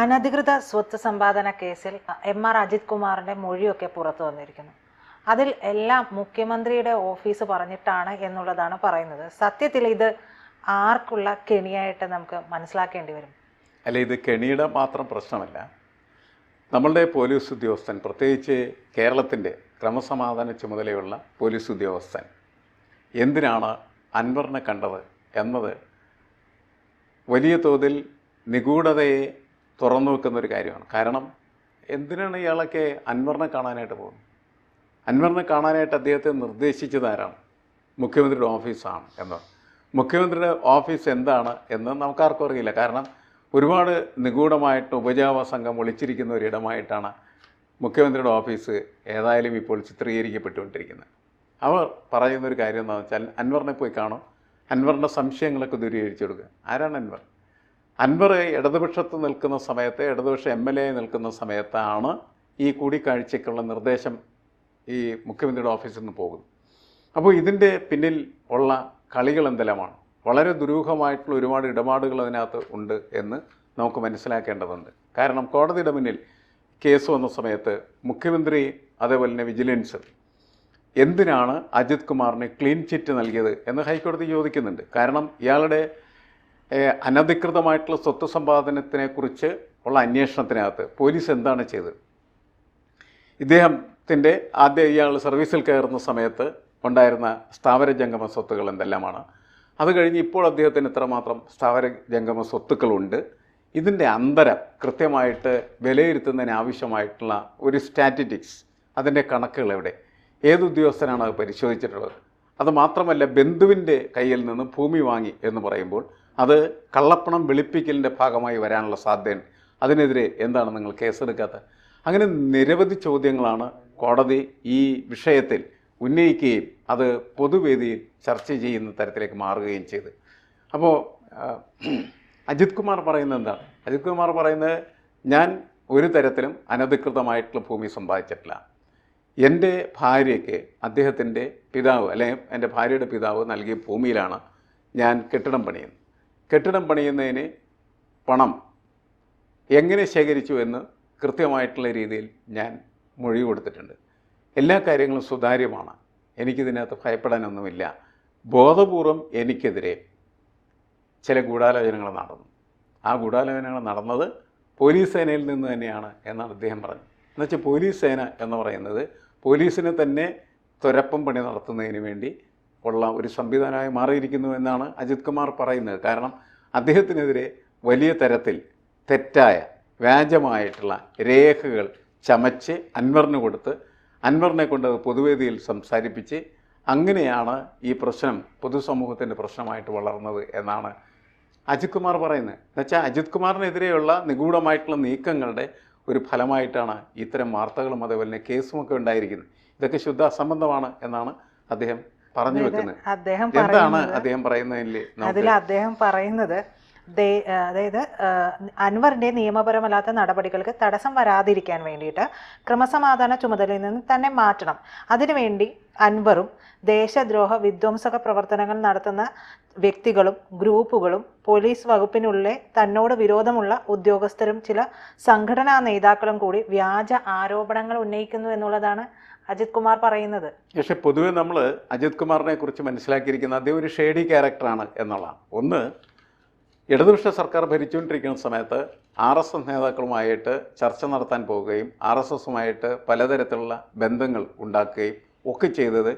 അനധികൃത സ്വത്ത് സമ്പാദന കേസിൽ എം ആർ അജിത് കുമാറിന്റെ മൊഴിയൊക്കെ പുറത്തു വന്നിരിക്കുന്നു. അതിൽ എല്ലാം മുഖ്യമന്ത്രിയുടെ ഓഫീസ് പറഞ്ഞിട്ടാണ് എന്നുള്ളതാണ് പറയുന്നത്. സത്യത്തിൽ ഇത് ആർക്കുള്ള കെണിയായിട്ട് നമുക്ക് മനസ്സിലാക്കേണ്ടി വരും? അല്ല ഇത് കെണിയുടെ മാത്രം പ്രശ്നമല്ല. നമ്മളുടെ പോലീസ് ഉദ്യോഗസ്ഥൻ പ്രത്യേകിച്ച് കേരളത്തിന്റെ ക്രമസമാധാന ചുമതലയുള്ള പോലീസ് ഉദ്യോഗസ്ഥൻ എന്തിനാണ് അൻവറിനെ കണ്ടത് എന്നത് വലിയ തോതിൽ നിഗൂഢതയെ തുറന്നു വെക്കുന്ന ഒരു കാര്യമാണ്. കാരണം എന്തിനാണ് ഇയാളൊക്കെ അൻവറിനെ കാണാനായിട്ട് പോകുന്നത്? അൻവറിനെ കാണാനായിട്ട് അദ്ദേഹത്തെ നിർദ്ദേശിച്ചത് ആരാണ്? മുഖ്യമന്ത്രിയുടെ ഓഫീസാണ് എന്ന്. മുഖ്യമന്ത്രിയുടെ ഓഫീസ് എന്താണ് എന്ന് നമുക്കാർക്കും അറിയില്ല. കാരണം ഒരുപാട് നിഗൂഢമായിട്ട് ഉപജാപ സംഘം ഒളിച്ചിരിക്കുന്ന ഒരിടമായിട്ടാണ് മുഖ്യമന്ത്രിയുടെ ഓഫീസ് ഏതായാലും ഇപ്പോൾ ചിത്രീകരിക്കപ്പെട്ടുകൊണ്ടിരിക്കുന്നത്. അവർ പറയുന്നൊരു കാര്യം എന്താണെന്ന് വെച്ചാൽ അൻവറിനെ പോയി കാണും. അൻവറിന്റെ സംശയങ്ങളൊക്കെ ദൂരീകരിച്ചു കൊടുക്കുക. ആരാണ് അൻവർ? അൻവർ ഇടതുപക്ഷത്ത് നിൽക്കുന്ന സമയത്ത് ഇടതുപക്ഷ എം എൽ എ നിൽക്കുന്ന സമയത്താണ് ഈ കൂടിക്കാഴ്ചയ്ക്കുള്ള നിർദ്ദേശം ഈ മുഖ്യമന്ത്രിയുടെ ഓഫീസിൽ നിന്ന് പോകുന്നത്. അപ്പോൾ ഇതിന്റെ പിന്നിൽ ഉള്ള കളികൾ എന്തെല്ലാമാണ്? വളരെ ദുരൂഹമായിട്ടുള്ള ഒരുപാട് ഇടപാടുകൾ അതിനകത്ത് ഉണ്ട് എന്ന് നമുക്ക് മനസ്സിലാക്കേണ്ടതുണ്ട്. കാരണം കോടതിയുടെ മുന്നിൽ കേസ് വന്ന സമയത്ത് മുഖ്യമന്ത്രി അതേപോലെ തന്നെ വിജിലൻസ് എന്തിനാണ് അജിത് കുമാറിന് ക്ലീൻ ചിറ്റ് നൽകിയത് എന്ന് ഹൈക്കോടതി ചോദിക്കുന്നുണ്ട്. കാരണം ഇയാളുടെ അനധികൃതമായിട്ടുള്ള സ്വത്ത് സമ്പാദനത്തിനെക്കുറിച്ച് ഉള്ള അന്വേഷണത്തിനകത്ത് പോലീസ് എന്താണ് ചെയ്തത്? ഇദ്ദേഹത്തിന്റെ ആദ്യ ഇയാൾ സർവീസിൽ കയറുന്ന സമയത്ത് ഉണ്ടായിരുന്ന സ്ഥാവര ജംഗമ സ്വത്തുകൾ എന്തെല്ലാമാണ്? അത് കഴിഞ്ഞ് ഇപ്പോൾ അദ്ദേഹത്തിന് എത്രമാത്രം സ്ഥാവര ജംഗമ സ്വത്തുക്കളുണ്ട്. ഇതിന്റെ അന്തരം കൃത്യമായിട്ട് വിലയിരുത്തുന്നതിന് ആവശ്യമായിട്ടുള്ള ഒരു സ്റ്റാറ്റിറ്റിക്സ് അതിന്റെ കണക്കുകൾ എവിടെ? ഏത് ഉദ്യോഗസ്ഥനാണ് അത് പരിശോധിച്ചിട്ടുള്ളത്? അത് മാത്രമല്ല ബന്ധുവിന്റെ കയ്യിൽ നിന്ന് ഭൂമി വാങ്ങി എന്ന് പറയുമ്പോൾ അത് കള്ളപ്പണം വെളുപ്പിക്കലിന്റെ ഭാഗമായി വരാനുള്ള സാധ്യതയുണ്ട്. അതിനെതിരെ എന്താണ് നിങ്ങൾ കേസെടുക്കാത്തത് അങ്ങനെ നിരവധി ചോദ്യങ്ങളാണ് കോടതി ഈ വിഷയത്തിൽ ഉന്നയിക്കുകയും അത് പൊതുവേദിയിൽ ചർച്ച ചെയ്യുന്ന തരത്തിലേക്ക് മാറുകയും ചെയ്തു. അപ്പോൾ അജിത് കുമാർ പറയുന്നത് എന്താണ്? അജിത് കുമാർ പറയുന്നത് ഞാൻ ഒരു തരത്തിലും അനധികൃതമായിട്ടുള്ള ഭൂമി സമ്പാദിച്ചിട്ടില്ല. എന്റെ ഭാര്യയ്ക്ക് അദ്ദേഹത്തിന്റെ പിതാവ് അല്ലെങ്കിൽ എന്റെ ഭാര്യയുടെ പിതാവ് നൽകിയ ഭൂമിയിലാണ് ഞാൻ കെട്ടിടം പണിയുന്നത്. കെട്ടിടം പണിയുന്നതിന് പണം എങ്ങനെ ശേഖരിച്ചു എന്ന് കൃത്യമായിട്ടുള്ള രീതിയിൽ ഞാൻ മൊഴി കൊടുത്തിട്ടുണ്ട്. എല്ലാ കാര്യങ്ങളും സുതാര്യമാണ്. എനിക്കിതിനകത്ത് ഭയപ്പെടാനൊന്നുമില്ല. ബോധപൂർവം എനിക്കെതിരെ ചില ഗൂഢാലോചനകൾ നടന്നു. ആ ഗൂഢാലോചനകൾ നടന്നത് പോലീസ് സേനയിൽ നിന്ന് തന്നെയാണ് എന്നാണ് അദ്ദേഹം പറഞ്ഞത്. എന്നുവെച്ചാൽ പോലീസ് സേന എന്ന് പറയുന്നത് പോലീസിനെ തന്നെ തുരപ്പം പണി നടത്തുന്നതിന് വേണ്ടി ഉള്ള ഒരു സംവിധാനമായി മാറിയിരിക്കുന്നു എന്നാണ് അജിത് കുമാർ പറയുന്നത്. കാരണം അദ്ദേഹത്തിനെതിരെ വലിയ തരത്തിൽ തെറ്റായ വ്യാജമായിട്ടുള്ള രേഖകൾ ചമച്ച് അൻവറിന് കൊടുത്ത് അൻവറിനെ കൊണ്ട് പൊതുവേദിയിൽ സംസാരിപ്പിച്ച് അങ്ങനെയാണ് ഈ പ്രശ്നം പൊതുസമൂഹത്തിന്റെ പ്രശ്നമായിട്ട് വളർന്നത് എന്നാണ് അജിത് കുമാർ പറയുന്നത്. എന്നുവെച്ചാൽ അജിത് കുമാറിനെതിരെയുള്ള നിഗൂഢമായിട്ടുള്ള നീക്കങ്ങളുടെ ഒരു ഫലമായിട്ടാണ് ഇത്തരം വാർത്തകളും അതേപോലെ തന്നെ കേസുമൊക്കെ ഉണ്ടായിരിക്കുന്നത്. ഇതൊക്കെ ശുദ്ധ അസംബന്ധമാണ് എന്നാണ് അദ്ദേഹം പറഞ്ഞു വെക്കുന്നത് അദ്ദേഹം എന്താണ് അദ്ദേഹം പറയുന്നതിൽ അതിൽ അദ്ദേഹം പറയുന്നത് അതായത് അൻവറിന്റെ നിയമപരമല്ലാത്ത നടപടികൾക്ക് തടസ്സം വരാതിരിക്കാൻ വേണ്ടിയിട്ട് ക്രമസമാധാന ചുമതലയിൽ നിന്ന് തന്നെ മാറ്റണം. അതിനുവേണ്ടി അൻവറും ദേശദ്രോഹ വിധ്വംസക പ്രവർത്തനങ്ങൾ നടത്തുന്ന വ്യക്തികളും ഗ്രൂപ്പുകളും പോലീസ് വകുപ്പിനുള്ളിലെ തന്നോട് വിരോധമുള്ള ഉദ്യോഗസ്ഥരും ചില സംഘടനാ നേതാക്കളും കൂടി വ്യാജ ആരോപണങ്ങൾ ഉന്നയിക്കുന്നു എന്നുള്ളതാണ് അജിത് കുമാർ പറയുന്നത്. പക്ഷെ പൊതുവെ നമ്മൾ അജിത് കുമാറിനെ കുറിച്ച് മനസ്സിലാക്കിയിരിക്കുന്ന അദ്ദേഹം ഒരു ഷേഡി ക്യാരക്ടറാണ് എന്നുള്ളതാണ്. ഒന്ന് ഇടതുപക്ഷ സർക്കാർ ഭരിച്ചുകൊണ്ടിരിക്കുന്ന സമയത്ത് ആർ എസ് എസ് നേതാക്കളുമായിട്ട് ചർച്ച നടത്താൻ പോവുകയും ആർ എസ് എസുമായിട്ട് പലതരത്തിലുള്ള ബന്ധങ്ങൾ ഉണ്ടാക്കുകയും ഒക്കെ ചെയ്തത്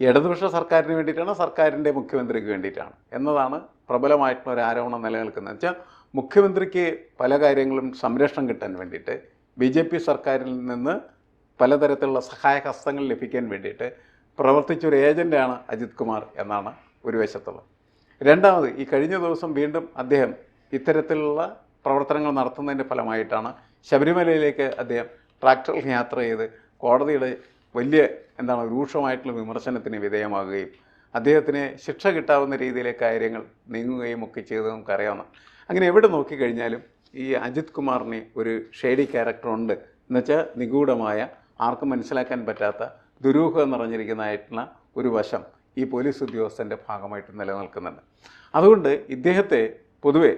ഇടതുപക്ഷ സർക്കാരിന് വേണ്ടിയിട്ടാണ് സർക്കാരിന്റെ മുഖ്യമന്ത്രിക്ക് വേണ്ടിയിട്ടാണ് എന്നതാണ് പ്രബലമായിട്ടുള്ള ഒരു ആരോപണം നിലനിൽക്കുന്നത്. വെച്ചാൽ മുഖ്യമന്ത്രിക്ക് പല കാര്യങ്ങളും സംരക്ഷണം കിട്ടാൻ വേണ്ടിയിട്ട് ബി ജെ പി സർക്കാരിൽ നിന്ന് പലതരത്തിലുള്ള സഹായ ഹസ്തങ്ങൾ ലഭിക്കാൻ വേണ്ടിയിട്ട് പ്രവർത്തിച്ചൊരു ഏജന്റാണ് അജിത് കുമാർ എന്നാണ് ഒരു വശത്തുള്ളത്. രണ്ടാമത് ഈ കഴിഞ്ഞ ദിവസം വീണ്ടും അദ്ദേഹം ഇത്തരത്തിലുള്ള പ്രവർത്തനങ്ങൾ നടത്തുന്നതിന്റെ ഫലമായിട്ടാണ് ശബരിമലയിലേക്ക് അദ്ദേഹം ട്രാക്ടറിൽ യാത്ര ചെയ്ത് കോടതിയുടെ വലിയ എന്താണ് രൂക്ഷമായിട്ടുള്ള വിമർശനത്തിന് വിധേയമാകുകയും അദ്ദേഹത്തിന് ശിക്ഷ കിട്ടാവുന്ന രീതിയിലെ കാര്യങ്ങൾ നീങ്ങുകയും ഒക്കെ ചെയ്തത് നമുക്കറിയാവുന്ന അങ്ങനെ എവിടെ നോക്കിക്കഴിഞ്ഞാലും ഈ അജിത് കുമാറിന് ഒരു ഷേഡി ക്യാരക്ടറുണ്ട് എന്നുവെച്ചാൽ നിഗൂഢമായ ആർക്കും മനസ്സിലാക്കാൻ പറ്റാത്ത ദുരൂഹം നിറഞ്ഞിരിക്കുന്നതായിട്ടുള്ള ഒരു വശം. ഈ പോലീസ് ഉദ്യോഗസ്ഥന്റെ ഭാഗമായിട്ട് നിലനിൽക്കുന്നുണ്ട്. അതുകൊണ്ട് ഇദ്ദേഹത്തെ പൊതുവെ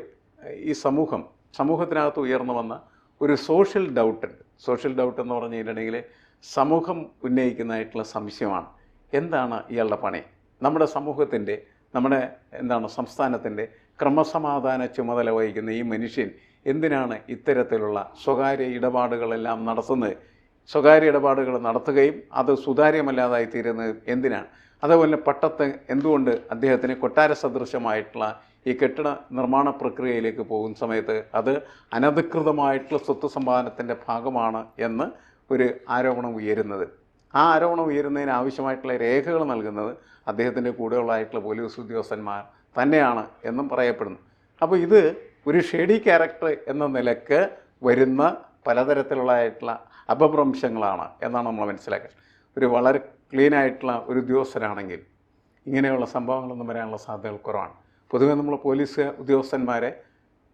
ഈ സമൂഹം സമൂഹത്തിനകത്ത് ഉയർന്നു വന്ന ഒരു സോഷ്യൽ ഡൗട്ട് ഉണ്ട്. സോഷ്യൽ ഡൗട്ട് എന്ന് പറഞ്ഞു കഴിഞ്ഞിട്ടുണ്ടെങ്കിൽ സമൂഹം ഉന്നയിക്കുന്നതായിട്ടുള്ള സംശയമാണ്. എന്താണ് ഇയാളുടെ പണി? നമ്മുടെ സമൂഹത്തിന്റെ നമ്മുടെ എന്താണ് സംസ്ഥാനത്തിന്റെ ക്രമസമാധാന ചുമതല വഹിക്കുന്ന ഈ മനുഷ്യൻ എന്തിനാണ് ഇത്തരത്തിലുള്ള സ്വകാര്യ ഇടപാടുകളെല്ലാം നടത്തുന്നത്? സ്വകാര്യ ഇടപാടുകൾ നടത്തുകയും അത് സുതാര്യമല്ലാതായി തീരുന്നത് എന്തിനാണ്? അതേപോലെ പട്ടത്ത് എന്തുകൊണ്ട് അദ്ദേഹത്തിന് കൊട്ടാര സദൃശമായിട്ടുള്ള ഈ കെട്ടിട നിർമ്മാണ പ്രക്രിയയിലേക്ക് പോകുന്ന സമയത്ത് അത് അനധികൃതമായിട്ടുള്ള സ്വത്ത് സമ്പാദനത്തിന്റെ ഭാഗമാണ് എന്ന് ഒരു ആരോപണം ഉയരുന്നത്. ആ ആരോപണം ഉയരുന്നതിന് ആവശ്യമായിട്ടുള്ള രേഖകൾ നൽകുന്നത് അദ്ദേഹത്തിന്റെ കൂടെയുള്ളതായിട്ടുള്ള പോലീസ് ഉദ്യോഗസ്ഥന്മാർ തന്നെയാണ് എന്നും പറയപ്പെടുന്നു. അപ്പോൾ ഇത് ഒരു ഷെഡി ക്യാരക്ടർ എന്ന നിലയ്ക്ക് വരുന്ന പലതരത്തിലുള്ളതായിട്ടുള്ള അപഭ്രംശങ്ങളാണ് എന്നാണ് നമ്മൾ മനസ്സിലാക്കുന്നത് ഒരു വളരെ ക്ലീൻ ആയിട്ടുള്ള ഒരു ഉദ്യോഗസ്ഥനാണെങ്കിൽ ഇങ്ങനെയുള്ള സംഭവങ്ങളൊന്നും വരാനുള്ള സാധ്യതകൾ കുറവാണ്. പൊതുവേ നമ്മൾ പോലീസ് ഉദ്യോഗസ്ഥന്മാരെ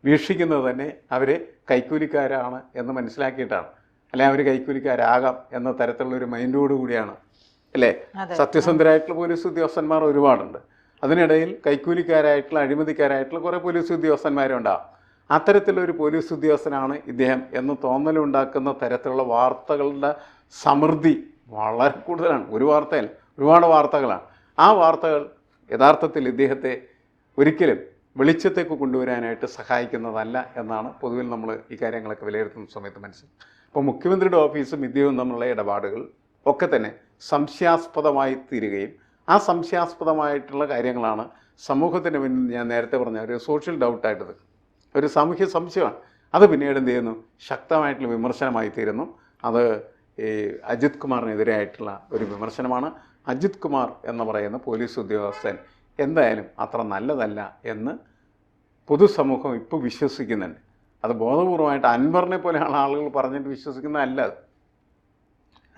വീക്ഷിക്കുന്നത് തന്നെ അവർ കൈക്കൂലിക്കാരാണ് എന്ന് മനസ്സിലാക്കിയിട്ടാണ്. അല്ലെ അവർ കൈക്കൂലിക്കാരാകാം എന്ന തരത്തിലുള്ള ഒരു മൈൻഡോട് കൂടിയാണ്. അല്ലേ? സത്യസന്ധരായിട്ടുള്ള പോലീസ് ഉദ്യോഗസ്ഥന്മാർ ഒരുപാടുണ്ട്. അതിനിടയിൽ കൈക്കൂലിക്കാരായിട്ടുള്ള അഴിമതിക്കാരായിട്ടുള്ള കുറേ പോലീസ് ഉദ്യോഗസ്ഥന്മാരുണ്ടാവും. അത്തരത്തിലൊരു പോലീസ് ഉദ്യോഗസ്ഥനാണ് ഇദ്ദേഹം എന്ന് തോന്നലുണ്ടാക്കുന്ന തരത്തിലുള്ള വാർത്തകളുടെ സമൃദ്ധി വളരെ കൂടുതലാണ്. ഒരു വാർത്തയല്ല ഒരുപാട് വാർത്തകളാണ്. ആ വാർത്തകൾ യഥാർത്ഥത്തിൽ ഇദ്ദേഹത്തെ ഒരിക്കലും വെളിച്ചത്തേക്ക് കൊണ്ടുവരാനായിട്ട് സഹായിക്കുന്നതല്ല എന്നാണ് പൊതുവിൽ നമ്മൾ ഈ കാര്യങ്ങളൊക്കെ വിലയിരുത്തുന്ന സമയത്ത് മനസ്സിലാക്കും അപ്പോൾ മുഖ്യമന്ത്രിയുടെ ഓഫീസും ഇദ്ദേഹവും തമ്മിലുള്ള ഇടപാടുകൾ ഒക്കെ തന്നെ സംശയാസ്പദമായി തീരുകയും ആ സംശയാസ്പദമായിട്ടുള്ള കാര്യങ്ങളാണ് സമൂഹത്തിന് മുന്നിൽ ഞാൻ നേരത്തെ പറഞ്ഞ ഒരു സോഷ്യൽ ഡൗട്ടായിട്ട്. ഒരു സാമൂഹ്യ സംശയമാണ്. അത് പിന്നീട് എന്ത് ചെയ്യുന്നു? ശക്തമായിട്ടുള്ള വിമർശനമായി തീരുന്നു. അത് ഈ അജിത് കുമാറിനെതിരായിട്ടുള്ള ഒരു വിമർശനമാണ്. അജിത് കുമാർ എന്ന് പറയുന്ന പോലീസ് ഉദ്യോഗസ്ഥൻ എന്തായാലും അത്ര നല്ലതല്ല എന്ന് പൊതുസമൂഹം ഇപ്പോൾ വിശ്വസിക്കുന്നുണ്ട്. അത് ബോധപൂർവമായിട്ട് അൻവറിനെ പോലെയുള്ള ആളുകൾ പറഞ്ഞിട്ട് വിശ്വസിക്കുന്നതല്ല അത്.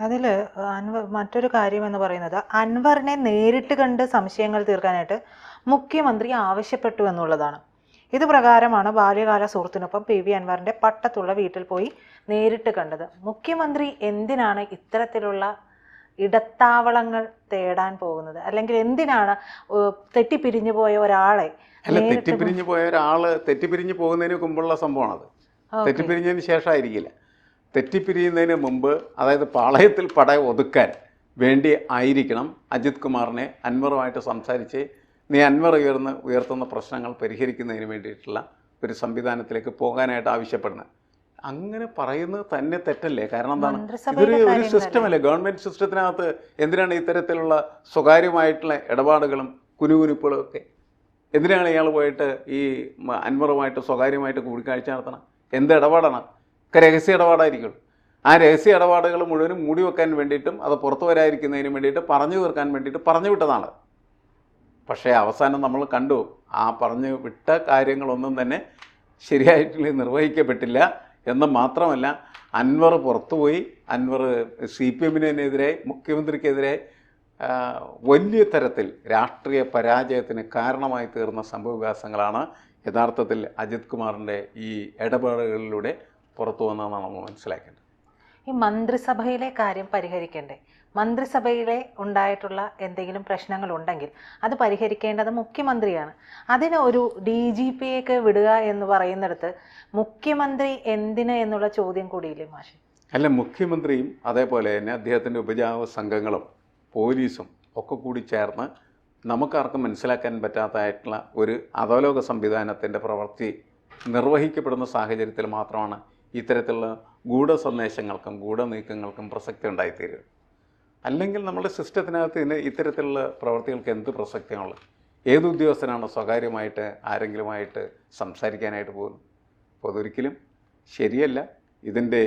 അതിൽ അൻവർ മറ്റൊരു കാര്യം എന്ന് പറയുന്നത് അൻവറിനെ നേരിട്ട് കണ്ട് സംശയങ്ങൾ തീർക്കാനായിട്ട് മുഖ്യമന്ത്രി ആവശ്യപ്പെട്ടു എന്നുള്ളതാണ്. ഇത് പ്രകാരമാണ് ബാല്യകാല സുഹൃത്തിനൊപ്പം പി വി അൻവറിന്റെ പട്ടത്തുള്ള വീട്ടിൽ പോയി നേരിട്ട് കണ്ടത്. മുഖ്യമന്ത്രി എന്തിനാണ് ഇത്തരത്തിലുള്ള ഇടത്താവളങ്ങൾ തേടാൻ പോകുന്നത്? അല്ലെങ്കിൽ എന്തിനാണ് തെറ്റിപ്പിരിഞ്ഞു പോയ ഒരാളെ അല്ല തെറ്റിപ്പിരിഞ്ഞു പോയ ഒരാൾ തെറ്റിപ്പിരിഞ്ഞു പോകുന്നതിന് മുമ്പുള്ള സംഭവമാണത്. അത് തെറ്റിപ്പിരിഞ്ഞതിന് ശേഷമായിരിക്കില്ല. തെറ്റിപ്പിരിയുന്നതിന് മുമ്പ് അതായത് പാളയത്തിൽ പട ഒതുക്കാൻ വേണ്ടി ആയിരിക്കണം അജിത് കുമാറിനെ അൻവറുമായിട്ട് സംസാരിച്ച് നീ അൻവർ ഉയർന്ന് ഉയർത്തുന്ന പ്രശ്നങ്ങൾ പരിഹരിക്കുന്നതിന് വേണ്ടിയിട്ടുള്ള ഒരു സംവിധാനത്തിലേക്ക് പോകാനായിട്ട് ആവശ്യപ്പെടുന്നത് അങ്ങനെ പറയുന്നത് തന്നെ തെറ്റല്ലേ? കാരണം എന്താണ്? ഇതൊരു ഒരു? സിസ്റ്റമല്ലേ ഗവൺമെന്റ് സിസ്റ്റത്തിനകത്ത് എന്തിനാണ് ഇത്തരത്തിലുള്ള സ്വകാര്യമായിട്ടുള്ള ഇടപാടുകളും കുനുകുനിപ്പുകളും ഒക്കെ എന്തിനാണ് ഇയാൾ പോയിട്ട് ഈ അന്മറുമായിട്ട് അൻവറുമായിട്ട് സ്വകാര്യമായിട്ട് കൂടിക്കാഴ്ച നടത്തണം? എന്ത് ഇടപാടാണ്? ഒക്കെ രഹസ്യ ഇടപാടായിരിക്കും. ആ രഹസ്യ ഇടപാടുകൾ മുഴുവനും മൂടി വെക്കാൻ വേണ്ടിയിട്ടും അത് പുറത്തു വരാതിരിക്കുന്നതിന് വേണ്ടിയിട്ട് പറഞ്ഞു തീർക്കാൻ വേണ്ടിയിട്ട് പറഞ്ഞു വിട്ടതാണ്. പക്ഷേ അവസാനം നമ്മൾ കണ്ടു. ആ പറഞ്ഞു വിട്ട കാര്യങ്ങളൊന്നും തന്നെ ശരിയായിട്ട് നിർവഹിക്കപ്പെട്ടില്ല എന്ന് മാത്രമല്ല അൻവർ പുറത്തുപോയി അൻവർ സി പി എമ്മിനെതിരെ മുഖ്യമന്ത്രിക്കെതിരെ വലിയ തരത്തിൽ രാഷ്ട്രീയ പരാജയത്തിന് കാരണമായി തീർന്ന സംഭവവികാസങ്ങളാണ് യഥാർത്ഥത്തിൽ അജിത് കുമാറിന്റെ ഈ ഇടപാടുകളിലൂടെ പുറത്തു വന്നതെന്നാണ് നമ്മൾ മനസ്സിലാക്കേണ്ടത്. ഈ മന്ത്രിസഭയിലെ കാര്യം പരിഹരിക്കണ്ടേ? മന്ത്രിസഭയിലെ ഉണ്ടായിട്ടുള്ള എന്തെങ്കിലും പ്രശ്നങ്ങൾ ഉണ്ടെങ്കിൽ അത് പരിഹരിക്കേണ്ടത് മുഖ്യമന്ത്രിയാണ്. അതിന് ഒരു ഡി ജി പിയൊക്കെ വിടുക എന്ന് പറയുന്നിടത്ത് മുഖ്യമന്ത്രി എന്തിന് എന്നുള്ള ചോദ്യം കൂടിയില്ലേ മാഷെ? അല്ല മുഖ്യമന്ത്രിയും അതേപോലെ തന്നെ അദ്ദേഹത്തിന്റെ ഉപജാപ സംഘങ്ങളും പോലീസും ഒക്കെ കൂടി ചേർന്ന് നമുക്കാർക്കും മനസ്സിലാക്കാൻ പറ്റാത്തതായിട്ടുള്ള ഒരു അധോലോക സംവിധാനത്തിന്റെ പ്രവൃത്തി നിർവഹിക്കപ്പെടുന്ന സാഹചര്യത്തിൽ മാത്രമാണ് ഇത്തരത്തിലുള്ള ഗൂഢ സന്ദേശങ്ങൾക്കും ഗൂഢ നീക്കങ്ങൾക്കും പ്രസക്തി ഉണ്ടായിത്തീരും. അല്ലെങ്കിൽ നമ്മുടെ സിസ്റ്റത്തിനകത്ത് ഇതിന് ഇത്തരത്തിലുള്ള പ്രവർത്തികൾക്ക് എന്ത് പ്രസക്തിയാണുള്ളത് ഏത് ഉദ്യോഗസ്ഥനാണ്? സ്വകാര്യമായിട്ട് ആരെങ്കിലുമായിട്ട് സംസാരിക്കാനായിട്ട് പോകുന്നത്? അപ്പോൾ അതൊരിക്കലും ശരിയല്ല. ഇതിന്റെ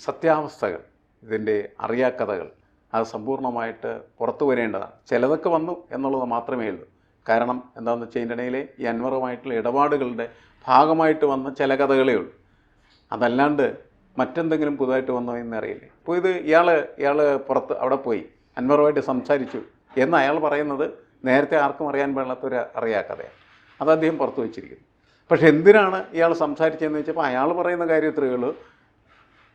സത്യാവസ്ഥകൾ ഇതിന്റെ അറിയാക്കഥകൾ അത് സമ്പൂർണമായിട്ട് പുറത്തു വരേണ്ടതാണ്. ചിലതൊക്കെ വന്നു എന്നുള്ളത് മാത്രമേ ഉള്ളൂ. കാരണം എന്താണെന്ന് വെച്ച് കഴിഞ്ഞിട്ടുണ്ടെങ്കിൽ ഈ അൻവറുമായിട്ടുള്ള ഇടപാടുകളുടെ ഭാഗമായിട്ട് വന്ന ചില കഥകളേ ഉള്ളൂ. അതല്ലാണ്ട് മറ്റെന്തെങ്കിലും പുതുതായിട്ട് വന്നോ എന്നറിയില്ല. അപ്പോൾ ഇത് ഇയാൾ ഇയാൾ പുറത്ത് അവിടെ പോയി അൻവറുമായിട്ട് സംസാരിച്ചു എന്ന് അയാൾ പറയുന്നത് നേരത്തെ ആർക്കും അറിയാൻ പാടില്ലാത്തൊരു അറിയാക്കഥയാണ് അത് അദ്ദേഹം പുറത്തു വെച്ചിരിക്കുന്നു. പക്ഷെ എന്തിനാണ് ഇയാൾ സംസാരിച്ചതെന്ന് വെച്ചപ്പോൾ അയാൾ പറയുന്ന കാര്യം ഇത്രയേ ഉള്ളൂ.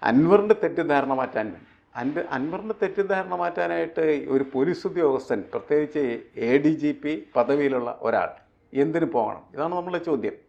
അൻവറിന്റെ തെറ്റിദ്ധാരണ മാറ്റാൻ വേണ്ടി. അൻവർ അൻവറിന്റെ തെറ്റിദ്ധാരണ മാറ്റാനായിട്ട് ഒരു പോലീസ് ഉദ്യോഗസ്ഥൻ പ്രത്യേകിച്ച് എ ഡി ജി പി പദവിയിലുള്ള ഒരാൾ എന്തിനു പോകണം? ഇതാണ് നമ്മളെ ചോദ്യം.